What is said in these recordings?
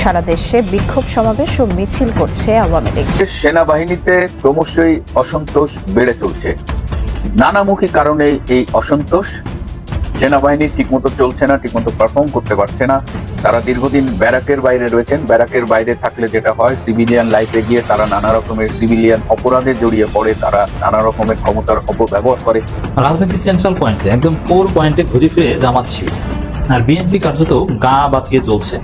সারা দেশে বিক্ষোভ সমাবেশ ও মিছিল করছে আওয়ামী লীগ। সেনাবাহিনীতে ক্রমশই অসন্তোষ বেড়ে চলছে। নানামুখী কারণে এই অসন্তোষ সেনাবাহিনী ঠিকমতো চলছে না ঠিকমতো পারফর্ম করতে পারছে না। তারা দীর্ঘদিন ব্যারাকের বাইরে রয়েছেন। ব্যারাকের বাইরে থাকলে যেটা হয় সিভিলিয়ান লাইফে গিয়ে তারা নানা রকমের সিভিলিয়ান অপরাধে জড়িয়ে পড়ে তারা নানা রকমের ক্ষমতার অপব্যবহার করে। রাজনীতির সেন্ট্রাল পয়েন্টে একদম কোর পয়েন্টে ঘুরে ফিরে জামাত শিবির। আর বিএনপি কার্যত গা বাঁচিয়ে চলছে।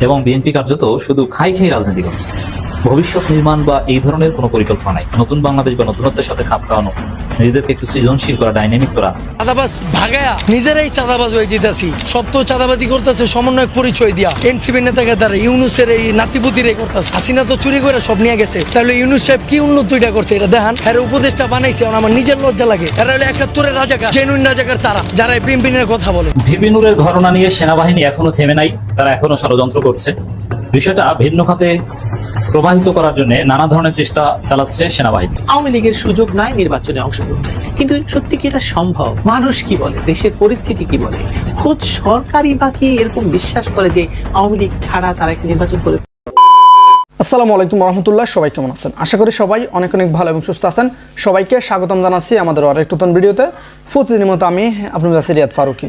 এবং বিএনপি কার্যত শুধু খাই খাই রাজনীতি করছে। ভবিষ্যৎ নির্মাণ বা এই ধরনের কোনো পরিকল্পনা নাই। নতুন বাংলাদেশ বা নতুনত্বের সাথে খাপ খাওয়ানো নিজেদেরকে একটু সৃজনশীল করা ডাইনামিক করা। চাঁদাবাজ ভাগায়া নিজেরাই চাঁদাবাজ হয়ে যেতেছি। সব তো চাঁদাবাদি করতেছে সমন্বয় পরিচয় দিয়া। এনসিপি নেতাকে দ্বারা ইউনুসের এই নাতিপুতিরে করতেছে। হাসিনা তো চুরি করে সব নিয়ে গেছে। তাহলে ইউনুস সাহেব কি উন্নতিটা করছে এটা দেখান। এর উপদেশটা বানাইছে আমার নিজের লজ্জা লাগে। এরা হলো একাত্তরের রাজাকার জেনুইন রাজাকার তারা যারা এই পিম্পিনের কথা বলে। ভিপি নুরের ঘটনা নিয়ে সেনাবাহিনী এখনও থেমে নাই তারা এখনও ষড়যন্ত্র করছে। বিষয়টা ভিন্ন খাতে প্রবাহিত করার জন্য নানা ধরনের চেষ্টা চালাচ্ছে সেনাবাহিনী। আওয়ামী লীগের সুযোগ নাই নির্বাচনে অংশগ্রহণ। কিন্তু সত্যি কি এটা সম্ভব? মানুষ কি বলে? দেশের পরিস্থিতি কি বলে? খোদ সরকারই বা কি এরকম বিশ্বাস করে যে আওয়ামী লীগ ছাড়া তারা একটা নির্বাচন করে আসসালামু আলাইকুম রহমতুল্লাহ সবাই কেমন আছেন? আশা করি সবাই অনেক অনেক ভালো এবং সুস্থ আছেন। সবাইকে স্বাগতম জানাচ্ছি আমাদের আরেক নতুন ভিডিওতে। প্রতিদিনের মতো আমি আপনাদের কাছে রিয়াদ ফারুকি।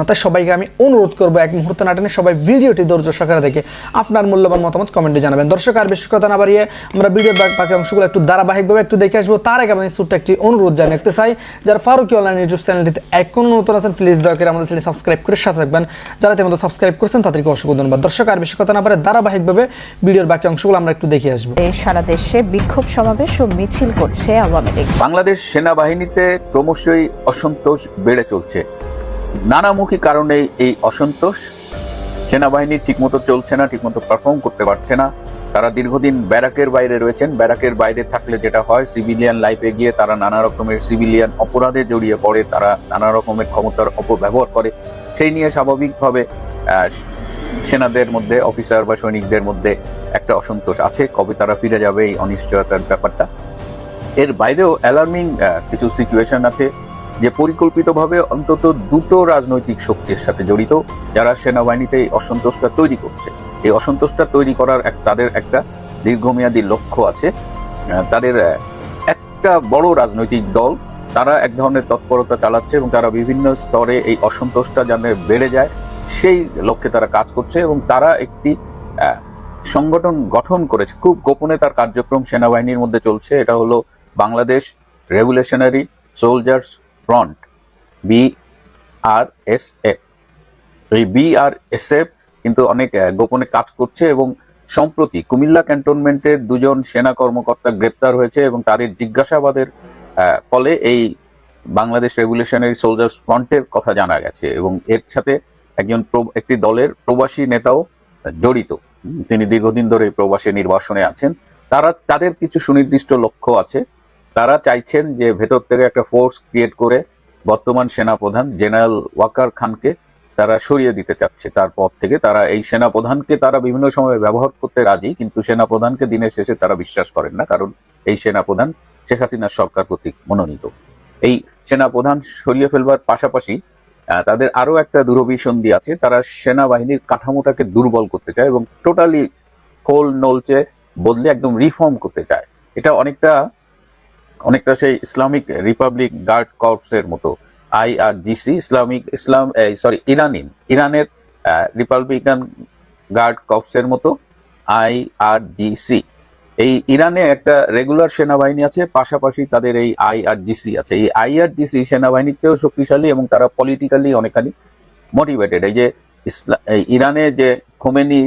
তাই সবাইকে আমি অনুরোধ করব এক মুহূর্ত নাটনে সবাই ভিডিওটি ধৈর্য সহকারে দেখে আপনার মূল্যবান মতামত কমেন্টে জানাবেন। দর্শক আর বেশি কথা না বাড়িয়ে আমরা ভিডিওর বাকি- বাকি অংশগুলো একটু ধারাবাহিকভাবে একটু দেখে আসব। তার আগে আমাদের ছোট্ট একটি অনুরোধ জানাতে চাই যারা ফারুকি অনলাইন ইউটিউব চ্যানেলটিতে এখনও নতুন আছেন প্লিজ দয়া করে আমাদের চ্যানেল সাবস্ক্রাইব করে সাথে থাকবেন। যারা তেমন সাবস্ক্রাইব করছেন তাদেরকে অসংখ্য ধন্যবাদ। দর্শক আর বেশি কথা না পারে ধারাবাহিকভাবে ভিডিওর বাকি অংশগুলো আমরা একটু দেখে আসব। সারা দেশে বিক্ষোভ সমাবেশ ও মিছিল করছে আওয়ামী লীগ। বাংলাদেশ সেনাবাহিনীতে ক্রমশই অসন্তোষ বেড়ে চলছে। নানামুখী কারণে এই অসন্তোষ। সেনাবাহিনী ঠিকমতো চলছে না, ঠিকমতো পারফর্ম করতে পারছে না। তারা দীর্ঘদিন ব্যারাকের বাইরে রয়েছেন। ব্যারাকের বাইরে থাকলে যেটা হয় সিভিলিয়ান লাইফে গিয়ে তারা নানা রকমের সিভিলিয়ান অপরাধে জড়িয়ে পড়ে, তারা নানা রকমের ক্ষমতার অপব্যবহার করে। সেই নিয়ে স্বাভাবিকভাবে সেনাদের মধ্যে অফিসার বা সৈনিকদের মধ্যে একটা অসন্তোষ আছে। কবে তারা ফিরে যাবে এই অনিশ্চয়তার ব্যাপারটা। এর বাইরেও অ্যালার্মিং কিছু সিচুয়েশন আছে। যে পরিকল্পিতভাবে অন্তত দুটো রাজনৈতিক শক্তির সাথে জড়িত, যারা সেনাবাহিনীতে এই অসন্তোষটা তৈরি করছে। এই অসন্তোষটা তৈরি করার এক, তাদের একটা দীর্ঘমেয়াদী লক্ষ্য আছে। তাদের একটা বড় রাজনৈতিক দল, তারা এক ধরনের তৎপরতা চালাচ্ছে এবং তারা বিভিন্ন স্তরে এই অসন্তোষটা যেন বেড়ে যায়, সেই লক্ষ্যে তারা কাজ করছে এবং তারা একটি সংগঠন গঠন করেছে। খুব গোপনে তার কার্যক্রম সেনাবাহিনীর মধ্যে চলছে। এটা হলো Bangladesh revolutionary soldiers front B R S F এই বি আর এস এফ কিন্তু অনেক গোপনে কাজ করছে এবং সম্প্রতি কুমিল্লা ক্যান্টনমেন্টের দুজন সেনা কর্মকর্তা গ্রেপ্তার হয়েছে এবং তাদের জিজ্ঞাসাবাদের ফলে এই বাংলাদেশ রেগুলেশনারি সোলজার্স ফ্রন্টের কথা জানা গেছে এবং এর সাথে একজন একটি দলের প্রবাসী নেতাও জড়িত। তিনি দীর্ঘদিন ধরে প্রবাসী নির্বাসনে আছেন। তারা, তাদের কিছু সুনির্দিষ্ট লক্ষ্য আছে। তারা চাইছেন যে ভেতর থেকে একটা ফোর্স ক্রিয়েট করে বর্তমান সেনাপ্রধান জেনারেল ওয়াকার খানকে তারা সরিয়ে দিতে চাচ্ছে। তার পদ থেকে তারা এই সেনাপ্রধানকে তারা বিভিন্ন সময় ব্যবহার করতে রাজি, কিন্তু সেনাপ্রধানকে দিনের শেষে তারা বিশ্বাস করেন না, কারণ এই সেনাপ্রধান শেখ হাসিনার সরকার কর্তৃক মনোনীত। এই সেনাপ্রধান সরিয়ে ফেলবার পাশাপাশি তাদের আরও একটা দূরভিসন্ধি আছে। তারা সেনাবাহিনীর কাঠামোটাকে দুর্বল করতে চায় এবং টোটালি খোল নলচে বদলে একদম রিফর্ম করতে চায়। এটা অনেকটা অনেকটা সেই ইসলামিক রিপাবলিক গার্ড কর্পসের মতো। আইআরজিসি ইসলামিক, ইসলাম সরি, ইরানিন। ইরানের রিপাবলিকান গার্ড কর্পসের মতো আইআরজিসি এই ইরানে একটা রেগুলার সেনাবাহিনী আছে, পাশাপাশি তাদের এই আইআরজিসি আছে। এই আইআরজিসি সেনাবাহিনীতেও শক্তিশালী এবং তারা পলিটিক্যালি অনেকখানি মোটিভেটেড এই যে ইরানে যে খোমেনি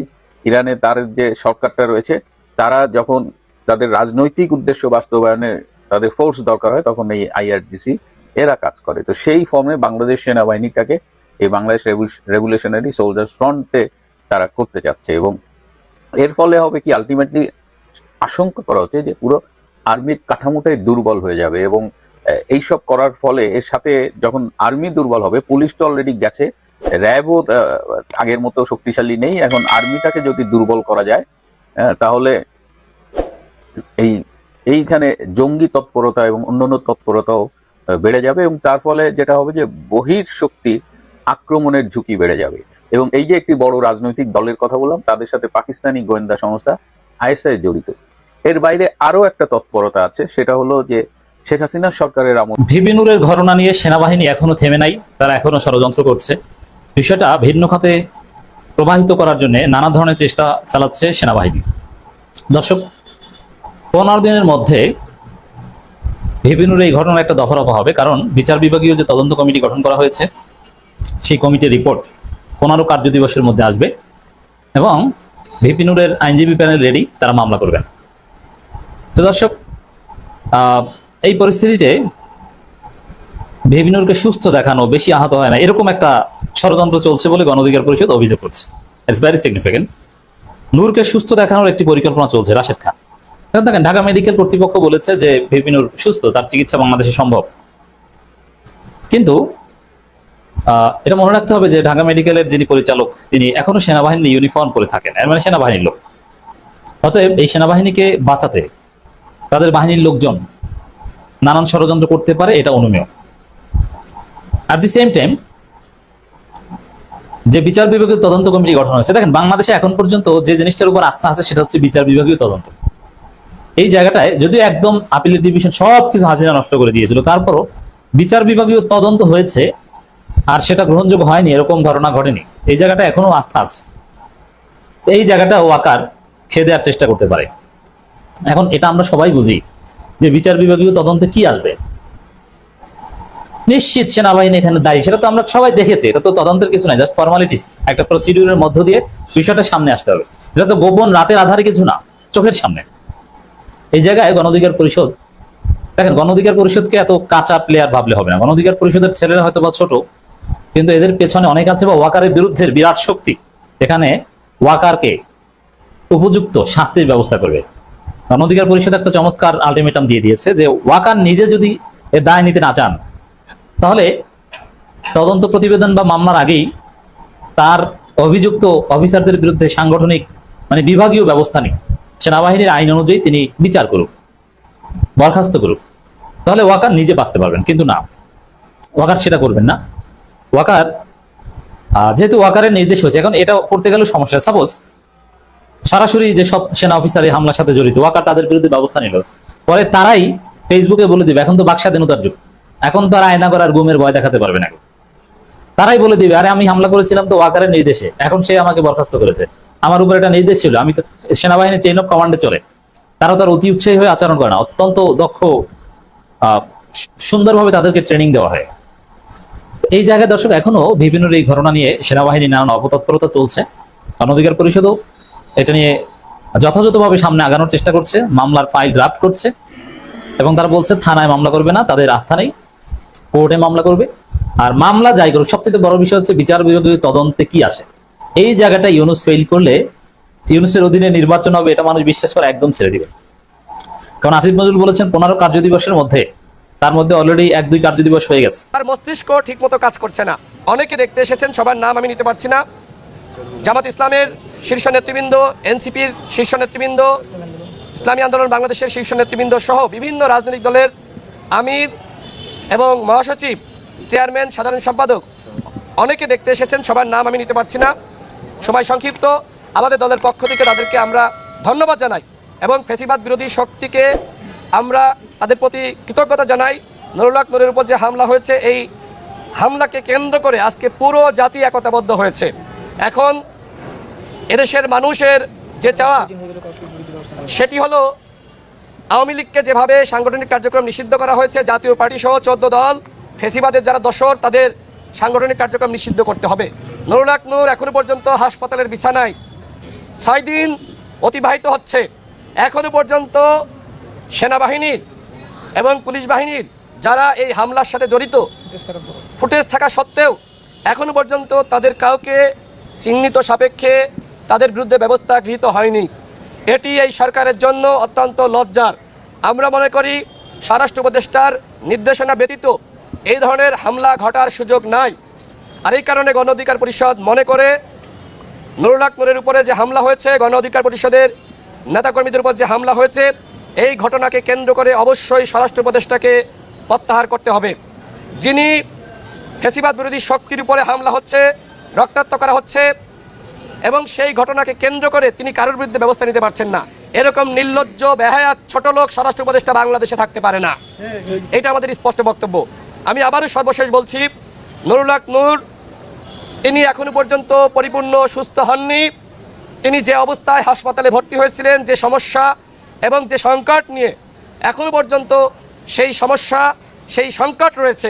ইরানে তার যে সরকারটা রয়েছে, তারা যখন তাদের রাজনৈতিক উদ্দেশ্য বাস্তবায়নে তাদের ফোর্স দরকার হয়, তখন এই আইআরজিসি এরা কাজ করে। তো সেই ফর্মে বাংলাদেশ সেনাবাহিনীটাকে, এই বাংলাদেশ রেগুলেশনারি সোলজার্স ফ্রন্টে তারা করতে যাচ্ছে এবং এর ফলে হবে কি আলটিমেটলি আশঙ্কা করা হচ্ছে যে পুরো আর্মির কাঠামোটাই দুর্বল হয়ে যাবে এবং এইসব করার ফলে এর সাথে যখন আর্মি দুর্বল হবে, পুলিশ তো অলরেডি গেছে, র্যাবও আগের মতো শক্তিশালী নেই, এখন আর্মিটাকে যদি দুর্বল করা যায় তাহলে এই এইখানে জঙ্গি তৎপরতা এবং অন্যান্য তৎপরতাও বেড়ে যাবে এবং তার ফলে যেটা হবে যে বহির শক্তির আক্রমণের ঝুঁকি বেড়ে যাবে। এবং এই যে একটি বড় রাজনৈতিক দলের কথা বললাম, তাদের সাথে পাকিস্তানি গোয়েন্দা সংস্থা আইএসআই জড়িত। এর বাইরে আরও একটা তৎপরতা আছে, সেটা হলো যে শেখ হাসিনা সরকারের আমল ভিবিনুরের ঘটনা নিয়ে সেনাবাহিনী এখনও থেমে নাই, তারা এখনও ষড়যন্ত্র করছে। বিষয়টা ভিন্ন খাতে প্রবাহিত করার জন্য নানা ধরনের চেষ্টা চালাচ্ছে সেনাবাহিনী। দর্শক পনেরো দিনের মধ্যে ভিবিনুর এই ঘটনার একটা দফা রফা হবে। কারণ বিচার বিভাগীয় যে তদন্ত কমিটি গঠন করা হয়েছে, সেই কমিটির রিপোর্ট পনেরো কার্য দিবসের মধ্যে আসবে এবং ভিপিনুরের আইনজীবী প্যানেল রেডি, তারা মামলা করবেন। তো দর্শক এই পরিস্থিতিতে ভেবিনুরকে সুস্থ দেখানো বেশি আহত হয় না। এরকম একটা ষড়যন্ত্র চলছে বলে গণ অধিকার পরিষদ অভিযোগ করছে। ইটস ভেরি সিগনিফিকেন্ট নূরকে সুস্থ দেখানোর একটি পরিকল্পনা চলছে রাশেদ খান। দেখেন, ঢাকা মেডিকেল কর্তৃপক্ষ বলেছে যে ভেবিনুর সুস্থ, তার চিকিৎসা বাংলাদেশে সম্ভব। কিন্তু এটা মনে রাখতে হবে যে ঢাকা মেডিকেলের যিনি পরিচালক, তিনি এখনও সেনাবাহিনী ইউনিফর্ম পরে থাকেন মানে সেনাবাহিনীর লোক। অতএব এই সেনাবাহিনীকে বাঁচাতে তাদের বাহিনীর লোকজন নানান ষড়যন্ত্র করতে পারে, এটা অনুমেয়। অ্যাট দি সেম টাইম যে বিচার বিভাগীয় তদন্ত কমিটি গঠন হয়েছে, দেখেন, বাংলাদেশে এখন পর্যন্ত যে জিনিসটার উপর আস্থা আছে, সেটা হচ্ছে বিচার বিভাগীয় তদন্ত। এই জায়গাটায় যদিও একদম আপিলের ডিভিশন সব কিছু হাসিনা নষ্ট করে দিয়েছিল, তারপরও বিচার বিভাগীয় তদন্ত হয়েছে আর সেটা গ্রহণযোগ্য হয়নি, এরকম ঘটনা ঘটেনি। এই জায়গাটা এখনও আস্থা আছে। এই জায়গাটা ওয়াকার খেয়ে দেওয়ার চেষ্টা করতে পারে। এখন এটা আমরা সবাই বুঝি যে বিচার বিভাগীয় তদন্তে কি আসবে। নিশ্চিত সেনাবাহিনী এখানে দায়ী, সেটা তো আমরা সবাই দেখেছি, এটা তো তদন্তের কিছু নাই, জাস্ট ফর্মালিটিস একটা প্রসিডিউরের মধ্য দিয়ে বিষয়টা সামনে আসতে হবে। এটা তো গোপন রাতের আধারে কিছু না, চোখের সামনে। এই জায়গায় গণ অধিকার পরিষদ, দেখেন গণ অধিকার পরিষদকে এত কাঁচা প্লেয়ার ভাবলে হবে না। গণ অধিকার পরিষদের ছেলেরা হয়তো বা ছোট, কিন্তু এদের পেছনে অনেক আছে বা ওয়াকারের বিরুদ্ধে বিরাট শক্তি। এখানে ওয়াকারকে উপযুক্ত শাস্তির ব্যবস্থা করবে। গণ অধিকার পরিষদ একটা চমৎকার আলটিমেটাম দিয়ে দিয়েছে যে ওয়াকার নিজে যদি এর দায় নিতে না চান, তাহলে তদন্ত প্রতিবেদন বা মামলার আগেই তার অভিযুক্ত অফিসারদের বিরুদ্ধে সাংগঠনিক মানে বিভাগীয় ব্যবস্থা নিক সেনাবাহিনীর আইন অনুযায়ী তিনি বিচার করুক, বরখাস্ত করুক। তাহলে ওয়াকার নিজে বাঁচতে পারবেন, কিন্তু না। ওয়াকার সেটা করবেন না। ওয়াকার যেহেতু ওয়াকারের নির্দেশ হয়েছে, এখন এটা করতে গেলে সমস্যা। সাপোজ সরাসরি যে সব সেনা অফিসার এই হামলার সাথে জড়িত, ওয়াকার তাদের বিরুদ্ধে ব্যবস্থা নিল। পরে তারাই ফেসবুকে বলে দিবে, এখন তো বাক স্বাধীনতার যুগ। এখন তো আর আয়না করার গুমের ভয় দেখাতে পারবে না তারাই বলে দিবে, আরে আমি হামলা করেছিলাম তো ওয়াকারের নির্দেশে, এখন সে আমাকে বরখাস্ত করেছে। আমার উপর একটা নির্দেশ ছিল। আমি তো সেনাবাহিনী চেইন অফ কমান্ডে চলে। তারা তার অতি উৎসাহী হয়ে আচরণ করে না। অত্যন্ত দক্ষ সুন্দরভাবে তাদেরকে ট্রেনিং দেওয়া হয়। এই জায়গায় দর্শক, এখনও বিভিন্ন এই ঘটনা নিয়ে সেনাবাহিনী নানান অপতৎপরতা চলছে। গণ অধিকার পরিষদও এটা নিয়ে যথাযথভাবে সামনে আগানোর চেষ্টা করছে, মামলার ফাইল ড্রাফট করছে এবং তারা বলছে, থানায় মামলা করবে না, তাদের আস্থা নেই। কোর্টে মামলা করবে। আর মামলা যাই করুক, সবচেয়ে বড় বিষয় হচ্ছে বিচার বিভাগীয় তদন্তে কি আসে? এই জায়গাটা ইউনুস ফেল করলে ইউনুসের অধীনে নির্বাচন হবে, এটা মানুষ বিশ্বাস করে একদম ছেড়ে দিবে। কারণ আসিফ নজরুল বলেছেন পনেরো কার্য দিবসের মধ্যে, তার মধ্যে অলরেডি এক দুই কার্য দিবস হয়ে গেছে। তার মস্তিষ্ক ঠিকমতো কাজ করছে না। অনেকে দেখতে এসেছেন, সবার নাম আমি নিতে পারছি না। জামাত ইসলামের শীর্ষ নেতৃবৃন্দ, এনসিপির শীর্ষ নেতৃবৃন্দ, ইসলামী আন্দোলন বাংলাদেশের শীর্ষ নেতৃবৃন্দ সহ বিভিন্ন রাজনৈতিক দলের আমির এবং মহাসচিব, চেয়ারম্যান, সাধারণ সম্পাদক, অনেকে দেখতে এসেছেন, সবার নাম আমি নিতে পারছি না। সময় সংক্ষিপ্ত। আমাদের দলের পক্ষ থেকে তাদেরকে আমরা ধন্যবাদ জানাই এবং ফেসিবাদ বিরোধী শক্তিকে আমরা তাদের প্রতি কৃতজ্ঞতা জানাই। নুরুল্লাহ নুরের উপর যে হামলা হয়েছে, এই হামলাকে কেন্দ্র করে আজকে পুরো জাতি একতাবদ্ধ হয়েছে। এখন এদেশের মানুষের যে চাওয়া, সেটি হলো আওয়ামী লীগকে যেভাবে সাংগঠনিক কার্যক্রম নিষিদ্ধ করা হয়েছে, জাতীয় পার্টি সহ চোদ্দ দল, ফেসিবাদের যারা দশর তাদের সাংগঠনিক কার্যক্রম নিষিদ্ধ করতে হবে। নুরুলাক নূর এখনও পর্যন্ত হাসপাতালের বিছানায়। ছয় দিন অতিবাহিত হচ্ছে। এখনও পর্যন্ত সেনাবাহিনীর এবং পুলিশ বাহিনীর যারা এই হামলার সাথে জড়িত, ফুটেজ থাকা সত্ত্বেও এখনও পর্যন্ত তাদের কাউকে চিহ্নিত সাপেক্ষে তাদের বিরুদ্ধে ব্যবস্থা গৃহীত হয়নি। এটি এই সরকারের জন্য অত্যন্ত লজ্জার। আমরা মনে করি স্বরাষ্ট্র উপদেষ্টার নির্দেশনা ব্যতীত এই ধরনের হামলা ঘটার সুযোগ নাই। আর এই কারণে গণ অধিকার পরিষদ মনে করে নুরুল আকমরের উপরে যে হামলা হয়েছে গণ অধিকার পরিষদের নেতাকর্মীদের উপর যে হামলা হয়েছে এই ঘটনাকে কেন্দ্র করে অবশ্যই স্বরাষ্ট্র উপদেষ্টাকে প্রত্যাহার করতে হবে। যিনি ফেসিবাদ বিরোধী শক্তির উপরে হামলা হচ্ছে রক্তাক্ত করা হচ্ছে এবং সেই ঘটনাকে কেন্দ্র করে তিনি কারোর বিরুদ্ধে ব্যবস্থা নিতে পারছেন না। এরকম নির্লজ্জ বেহায়া ছোট লোক স্বরাষ্ট্র উপদেষ্টা বাংলাদেশে থাকতে পারে না। এটা আমাদের স্পষ্ট বক্তব্য। আমি আবারও সর্বশেষ বলছি নুরুল নূর তিনি এখনও পর্যন্ত পরিপূর্ণ সুস্থ হননি। তিনি যে অবস্থায় হাসপাতালে ভর্তি হয়েছিলেন, যে সমস্যা এবং যে সংকট নিয়ে এখনও পর্যন্ত সেই সমস্যা, সেই সংকট রয়েছে,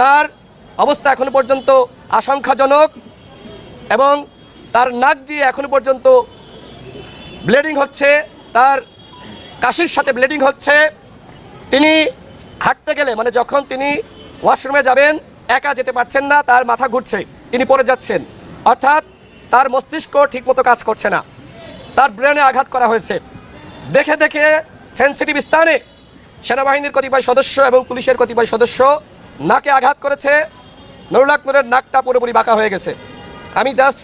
তার অবস্থা এখনও পর্যন্ত আশঙ্কাজনক এবং তার নাক দিয়ে এখনও পর্যন্ত ব্লিডিং হচ্ছে, তার কাশির সাথে ব্লিডিং হচ্ছে। তিনি হাঁটতে গেলে মানে যখন তিনি ওয়াশরুমে যাবেন, একা যেতে পারছেন না, তার মাথা ঘুরছে। তিনি পড়ে যাচ্ছেন। অর্থাৎ তার মস্তিষ্ক ঠিকমতো কাজ করছে না। তার ব্রেনে আঘাত করা হয়েছে। দেখে দেখে সেন্সিটিভ স্থানে সেনাবাহিনীর কতিপয় সদস্য এবং পুলিশের কতিপয় সদস্য নাকে আঘাত করেছে। নুরুল আকমরের নাকটা পুরোপুরি বাঁকা হয়ে গেছে। আমি জাস্ট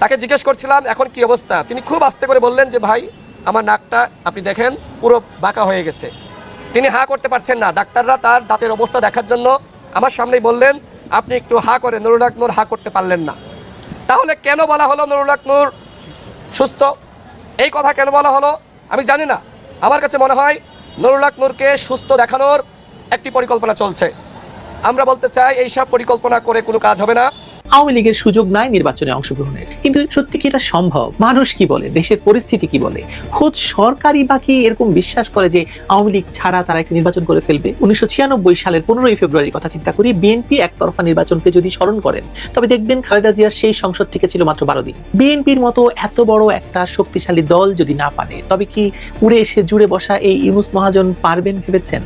তাকে জিজ্ঞেস করছিলাম, এখন কি অবস্থা? তিনি খুব আস্তে করে বললেন যে, ভাই, আমার নাকটা, আপনি দেখেন, পুরো বাঁকা হয়ে গেছে। তিনি হা করতে পারছেন না। ডাক্তাররা তার দাঁতের অবস্থা দেখার জন্য আমার সামনেই বললেন আপনি একটু হা করে নুরুল আকনুর হা করতে পারলেন না। তাহলে কেন বলা হলো নুরুল আকনুর সুস্থ। এই কথা কেন বলা হলো? আমি জানি না। আমার কাছে মনে হয় নুরুল আকনুরকে সুস্থ দেখানোর একটি পরিকল্পনা চলছে। আমরা বলতে চাই এইসব পরিকল্পনা করে কোনো কাজ হবে না। আওয়ামী লীগের সুযোগ নাই নির্বাচনে অংশগ্রহণের। কিন্তু সত্যি কি এটা সম্ভব? মানুষ কি বলে? দেশের পরিস্থিতি কি বলে? খোদ সরকারই বাকি এরকম বিশ্বাস করে যে আওয়ামী লীগ ছাড়া তারা একটা নির্বাচন করে ফেলবে? উনিশশো ছিয়ানব্বই সালের পনেরোই ফেব্রুয়ারির কথা চিন্তা করি, বিএনপি একতরফা নির্বাচনকে যদি স্মরণ করেন, তবে দেখবেন খালেদা জিয়ার সেই সংসদ থেকে ছিল মাত্র বারো দিন। বিএনপির মতো এত বড় একটা শক্তিশালী দল যদি না পারে তবে কি উড়ে এসে জুড়ে বসা এই ইউনুস মহাজন পারবেন ভেবেছেন?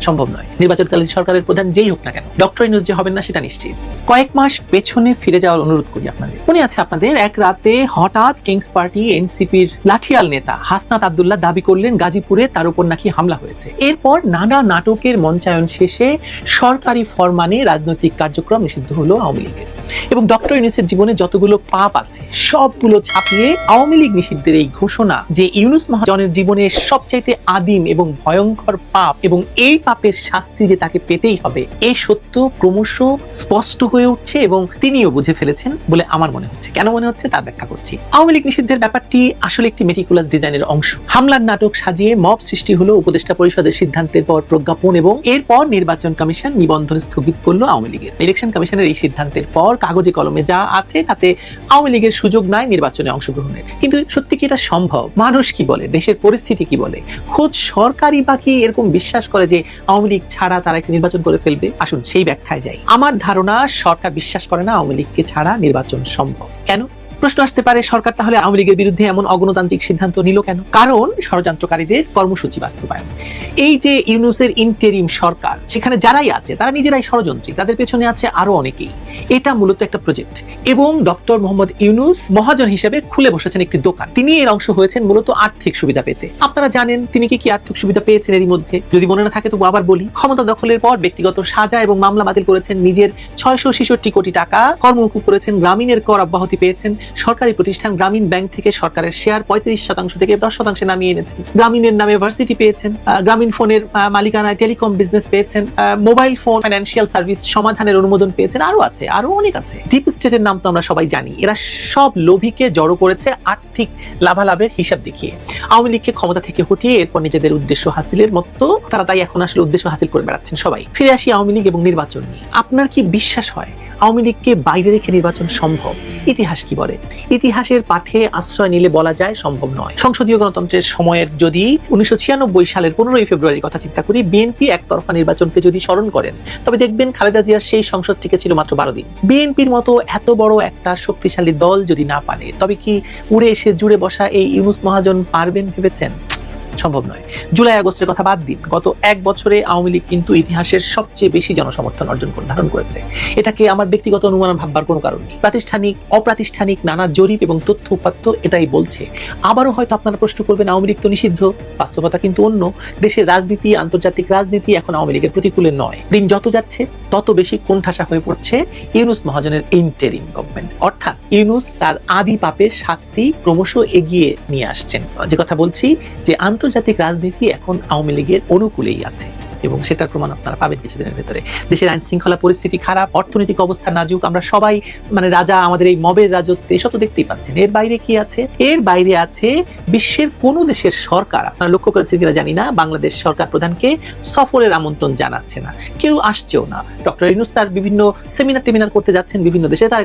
সম্ভব নয়। নির্বাচনকালীন সরকারের প্রধান যেই হোক না কেন ডক্টর ইনুজ যে হবেন না সেটা নিশ্চিত। কয়েক মাস পেছনে ফিরে যাওয়ার অনুরোধ করি আপনাদের। মনে আছে আপনাদের, এক রাতে হঠাৎ কিংস পার্টি, এনসিপির লাঠিয়াল নেতা হাসনাত আব্দুল্লাহ দাবি করলেন গাজীপুরে তার উপর নাকি হামলা হয়েছে। এরপর নানা নাটকের মঞ্চায়ন শেষে সরকারি ফরমানে রাজনৈতিক কার্যক্রম নিষিদ্ধ হলো আওয়ামী লীগের। এবং ডক্টর ইউনুসের জীবনে যতগুলো পাপ আছে, সবগুলো ছাপিয়ে আওয়ামী লীগ নিষিদ্ধের এই ঘোষণা যে ইউনুস মহাজনের জীবনের সবচাইতে আদিম এবং ভয়ঙ্কর পাপ এবং এই পাপের শাস্তি যে তাকে পেতেই হবে এই সত্য ক্রমশ স্পষ্ট হয়ে উঠছে এবং তিনিও বুঝে ফেলেছেন বলে আমার মনে হচ্ছে। কেন মনে হচ্ছে? তার ব্যাখ্যা করছি। আওয়ামী লীগ নিষিদ্ধের ব্যাপারটি আসলে একটি মেটিকুলাস ডিজাইনের অংশ। হামলার নাটক সাজিয়ে মব সৃষ্টি হলো উপদেষ্টা পরিষদের সিদ্ধান্তের পর প্রজ্ঞাপন এবং এরপর নির্বাচন কমিশন নিবন্ধন স্থগিত করল আওয়ামী লীগের। ইলেকশন কমিশনের এই সিদ্ধান্তের পর কাগজে কলমে যা আছে তাতে আওয়ামী লীগের সুযোগ নাই নির্বাচনে অংশগ্রহণের। কিন্তু সত্যি কি এটা সম্ভব? মানুষ কি বলে? দেশের পরিস্থিতি কি বলে? খোদ সরকারই বাকি এরকম বিশ্বাস করে যে আওয়ামী লীগ ছাড়া তারা একটা নির্বাচন করে ফেলবে। আসুন সেই ব্যাখ্যায় যাই। আমার ধারণা, সরকার বিশ্বাস করে না আওয়ামী লীগকে ছাড়া নির্বাচন সম্ভব। কেন? প্রশ্ন আসতে পারে, সরকার তাহলে আওয়ামী লীগের বিরুদ্ধে এমন অগণতান্ত্রিক সিদ্ধান্ত নিল কেন? কারণ ষড়যন্ত্রকারীদের কর্মসূচি বাস্তবায়ন। এই যে ইউনুসের ইন্টেরিম সরকার, সেখানে যারাই আছে, তারা নিজেরাই ষড়যন্ত্রী, তাদের পেছনে আছে আরও অনেকেই। এটা মূলত একটা প্রজেক্ট এবং ডক্টর মোহাম্মদ ইউনুস মহাজন হিসেবে খুলে বসেছেন একটি দোকান। তিনি এর অংশ হয়েছেন মূলত আর্থিক সুবিধা পেতে। আপনারা জানেন, তিনি কি কি আর্থিক সুবিধা পেয়েছেন এরই মধ্যে? যদি মনে না থাকে, তবু আবার বলি, ক্ষমতা দখলের পর ব্যক্তিগত সাজা এবং মামলা বাতিল করেছেন নিজের ছয়শো ছেষট্টি কোটি টাকা। কর্মমুকুব করেছেন, গ্রামীণের কর অব্যাহতি পেয়েছেন সরকারি প্রতিষ্ঠান গ্রামীণ ব্যাংক থেকে সরকারের শেয়ার পঁয়ত্রিশ শতাংশ থেকে দশ শতাংশে নামিয়ে এনেছেন। গ্রামীণের নামে ভার্সিটি পেয়েছেন। গ্রামীণ ফোনের মালিকানায় টেলিকম বিজনেস পেয়েছেন। মোবাইল ফোন ফাইন্যান্সিয়াল সার্ভিস সমাধানের অনুমোদন পেয়েছেন। আরও আছে আরও অনেক আছে। ডিপ স্টেটের নাম তো আমরা সবাই জানি। এরা সব লোভীকে জড়ো করেছে আর্থিক লাভালাভের হিসাব দেখিয়ে। আওয়ামী লীগকে ক্ষমতা থেকে হটিয়ে এরপর নিজেদের উদ্দেশ্য হাসিলের মতো তারা তাই এখন আসলে উদ্দেশ্য হাসিল করে বেড়াচ্ছেন সবাই। ফিরে আসি আওয়ামী লীগ এবং নির্বাচন নিয়ে। আপনার কি বিশ্বাস হয় আওয়ামী লীগকে বাইরে রেখে নির্বাচন সম্ভব? ইতিহাস কি বলে? ইতিহাসের পাঠে আশ্রয় নিলে বলা যায় সম্ভব নয়। সংসদীয় গণতন্ত্রের সময়ের যদি উনিশশো ছিয়ানব্বই সালের পনেরোই ফেব্রুয়ারির কথা চিন্তা করি বিএনপি একতরফা নির্বাচনকে যদি স্মরণ করেন, তবে দেখবেন খালেদা জিয়ার সেই সংসদ টিকে ছিল মাত্র বারো দিন। বিএনপির মতো এত বড় একটা শক্তিশালী দল যদি না পারে, তবে কি উড়ে এসে জুড়ে বসা এই ইউনুস মহাজন পারবেন ভেবেছেন? সম্ভব নয়। জুলাই, আগস্টের কথা বাদ দিন। গত এক বছরে আওয়ামী লীগ কিন্তু ইতিহাসের সবচেয়ে বেশি জনসমর্থন অর্জন করে ধারণ করেছে। এটাকে আমার ব্যক্তিগত অনুমান ভাববার কোনো কারণ নেই। প্রাতিষ্ঠানিক, অপ্রাতিষ্ঠানিক নানা জরিপ এবং তথ্য উপাত্ত এটাই বলছে। আবারও হয়তো আপনারা প্রশ্ন করবেন, আওয়ামী লীগ তো নিষিদ্ধ। বাস্তবতা কিন্তু অন্য। দেশের রাজনীতি, আন্তর্জাতিক রাজনীতি এখন আওয়ামী লীগের প্রতিকূলে নয়। দিন যত যাচ্ছে, তত বেশি কোণঠাসা হয়ে পড়ছে ইউনুস মহাজনের ইন্টারিম গভর্নমেন্ট অর্থাৎ ইউনুস তার আদি পাপের শাস্তি ক্রমশ এগিয়ে নিয়ে আসছেন। যে কথা বলছি, যে আন্তর্জাতিক রাজনীতি এখন আওয়ামী লীগের অনুকূলেই আছে এবং সেটার প্রমাণ আপনারা পাবেন কিছুদিনের ভেতরে। দেশের আইন শৃঙ্খলা পরিস্থিতি খারাপ, অর্থনৈতিক অবস্থা নাজুক, আমরা সবাই মানে রাজা, আমাদের এই মবের রাজত্বে, এসব তো দেখতেই পাচ্ছেন। এর বাইরে কি আছে? এর বাইরে আছে বিশ্বের কোন দেশের সরকার, আপনারা লক্ষ্য করেছেন কিনা জানি না, বাংলাদেশ সরকার প্রধানকে সফরের আমন্ত্রণ জানাচ্ছে না। কেউ আসছেও না। ডক্টর ইনুস তার বিভিন্ন সেমিনার টেমিনার করতে যাচ্ছেন বিভিন্ন দেশে, তার